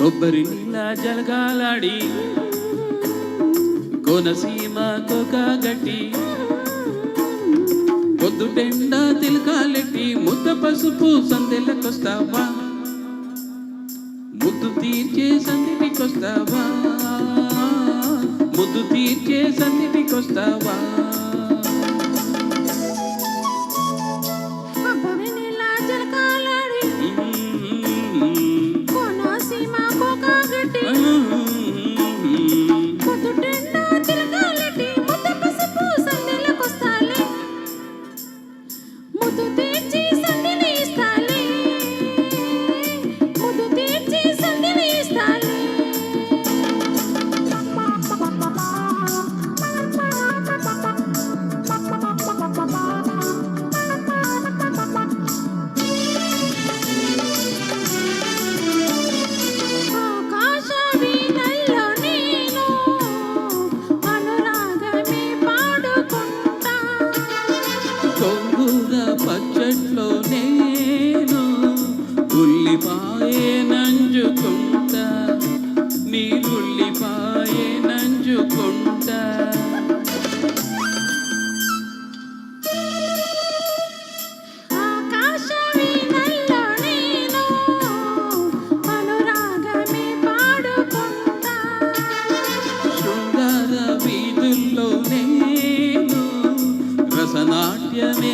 కొబ్బరి నీళ్ళ జలగాలాడి కోనసీమ కోక గట్టి పొద్దుటెండ తిలకాలెట్టి ముద్ద పసుపు సందెలకొస్తావా ముద్దు తీర్చే సందిటికొస్తావా ముద్దు తీర్చే సందిటికొస్తావా కొంగుర పచ్చట్లో నేను ఉల్లిపాయే నంజుకుంటా నీ ఉల్లిపాయే నంజుకుంటా. నేను అనురాగమే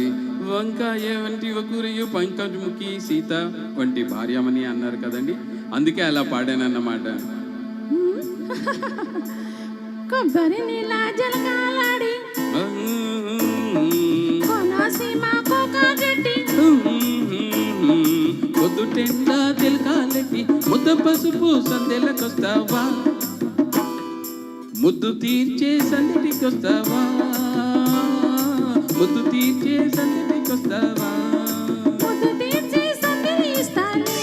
సారీ వంకాయ వంటి ఒకరియు పంకజముఖి సీత వంటి భార్యమని అన్నారు కదండి. అందుకే అలా పాడానన్నమాట. కొబ్బరి నీళ్ళ జలకాలాడి కోనసీమ కోకాగట్టి పొద్దుటెండా తిలకాలకి ముద్ద పసుపు సందెలకొస్తావా ముద్దు తీర్చే సందటికొస్తావా? ముద్దు తీర్చే సందటికొస్తావా ముద్దు తీర్చి సంధిని ఇస్తాలే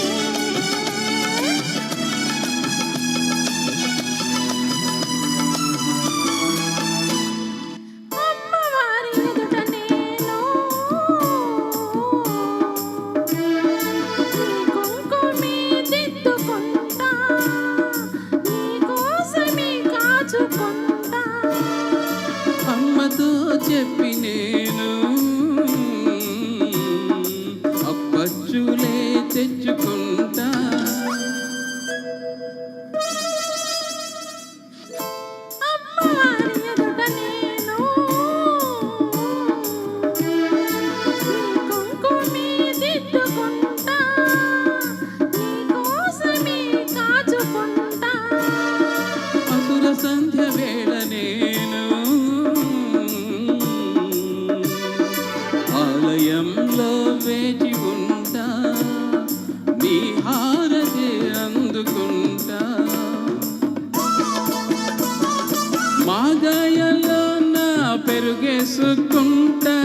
అమ్మవారి ఎదుట నేను నీ కుంకుమే దిద్దుకుంటా నీ కోసమే కాచుకుంటా. అమ్మతో చెప్పి వేళ నేను ఆలయంలో వేచి ఉంటా నీ హారతి అందుకుంటా. మాగాయలో నా పెరుగేసుకుంటా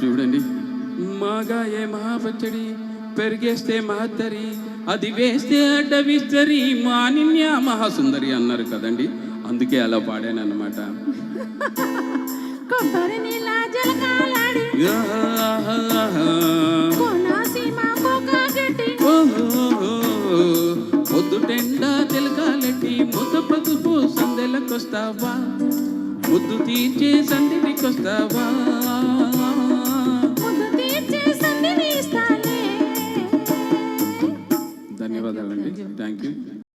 చూడండి మాగాయే మహాపచ్చడి. పెరిగేస్తే మహత్తరి అది వేస్తే అడ్డ విస్తరి మానిన్య మహాసుందరి అన్నారు కదండి. అందుకే అలా పాడాను అనమాట పొద్దుటెండా తెలకాలటి ముద్ద పదుపు సందెలకొస్తావా ముద్దు తీర్చే సందడికొస్తావా